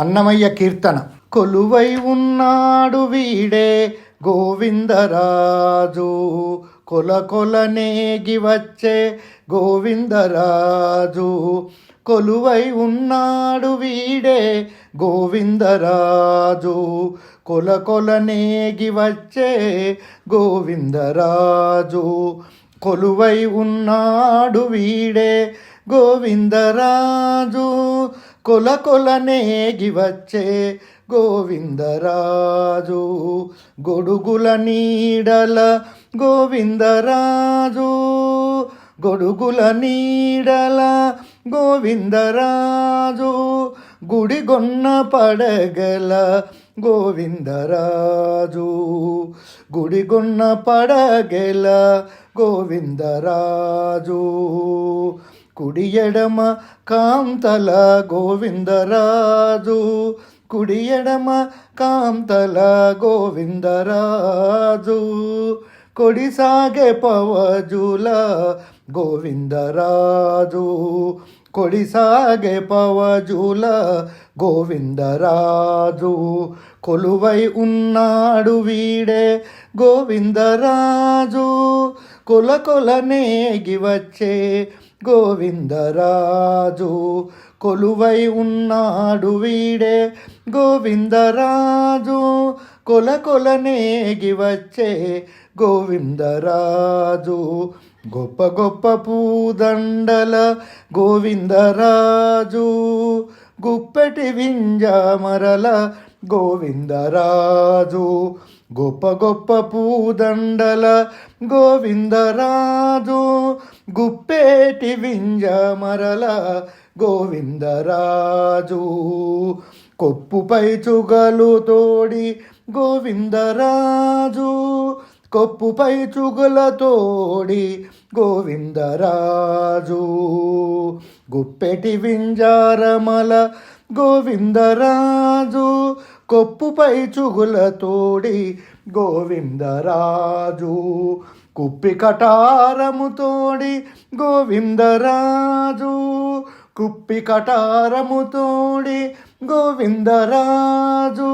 అన్నమయ్య కీర్తన. కొలువై ఉన్నాడు వీడే గోవిందరాజు. కొల కొల నేగి వచ్చే గోవిందరాజు. కొలువై ఉన్నాడు వీడే గోవిందరాజు. కొల కొల నేగి వచ్చే గోవిందరాజు. కొలువై ఉన్నాడు వీడే గోవిందరాజు. కొల కొల నేగి వచ్చే గోవిందరాజు గొడుగుల నీడల గోవిందరాజు గొడుగుల నీడల గోవిందరాజు గుడిగొన్న పడగల గోవిందరాజు గుడిగొన్న పడగల గోవిందరాజు. కుడియడమ కాంతల గోవిందరాజు. కుడియడమ కాంతల గోవిందరాజు. కొడిసాగే పవజుల గోవిందరాజు. కొడిసాగే పవజుల గోవిందరాజు. కొలువై ఉన్నాడు వీడే గోవిందరాజు. కుల కొలనేగి వచ్చే గోవిందరాజు. కొలువై ఉన్నాడు వీడే గోవిందరాజు. కొల కొలనేగి వచ్చే గోవిందరాజు. గొప్ప గొప్ప పూదండల గోవిందరాజు. గుప్పెటి వింజామరల గోవిందరాజు. గొప్ప గొప్ప పూదండల గోవిందరాజు గుప్పేటి వింజ మరల గోవిందరాజు. కొప్పుపై చుగలు తోడి గోవిందరాజు కొప్పుపై చుగుల తోడి గోవిందరాజు. గుప్పెటి వింజారమల గోవిందరాజు కొప్పుపై చుగుల తోడి గోవిందరాజు కుప్పి కటారము తోడి గోవిందరాజు కుప్పి కటారము తోడి గోవిందరాజు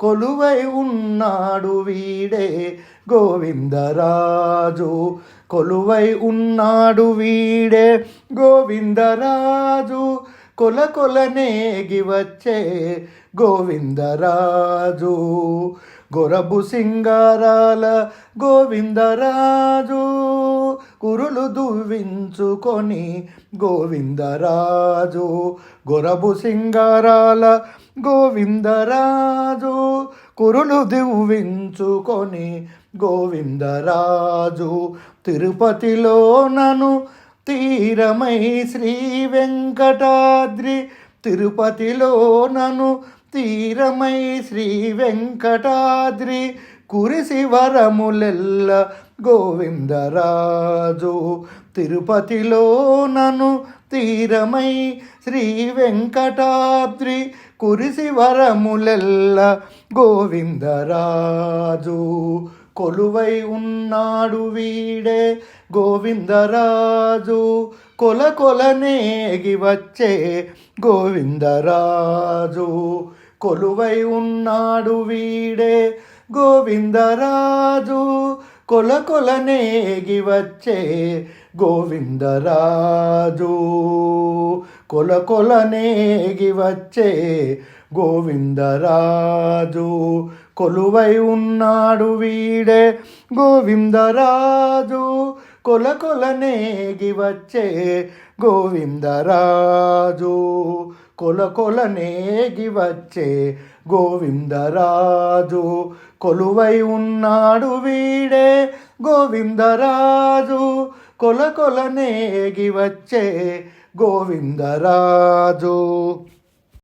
కొలువై ఉన్నాడు వీడే గోవిందరాజు. కొలువై ఉన్నాడు వీడే గోవిందరాజు. కొల కొలనేగి వచ్చే గోవిందరాజు. గొరబు సింగారాల గోవిందరాజు. కురులు దువ్వించుకొని గోవిందరాజు. గొరబు సింగారాల గోవిందరాజు. కురులు దువ్వించుకొని గోవిందరాజు. తిరుపతిలో నను తీరమై శ్రీ వెంకటాద్రి తిరుపతిలో నను తీరమై శ్రీ వెంకటాద్రి కురిసి వరములెల్ల గోవిందరాజు తిరుపతిలో నను తీరమై శ్రీ వెంకటాద్రి కురిసి వరములెల్ల గోవిందరాజు కొలువై ఉన్నాడు వీడే గోవిందరాజు. కొల కొలనేగి వచ్చే గోవిందరాజు. కొలువై ఉన్నాడు వీడే గోవిందరాజు. కొల కొలనేగి వచ్చే గోవిందరాజు. కొల కొలనేగి వచ్చే గోవిందరాజు. కొలువై ఉన్నాడు వీడే గోవిందరాజు. కొల కొల నేగి వచ్చే గోవిందరాజు. కొల కొల నేగి వచ్చే గోవిందరాజు. కొలువై ఉన్నాడు వీడే గోవిందరాజు. కొల కొల నేగి వచ్చే గోవిందరాజు.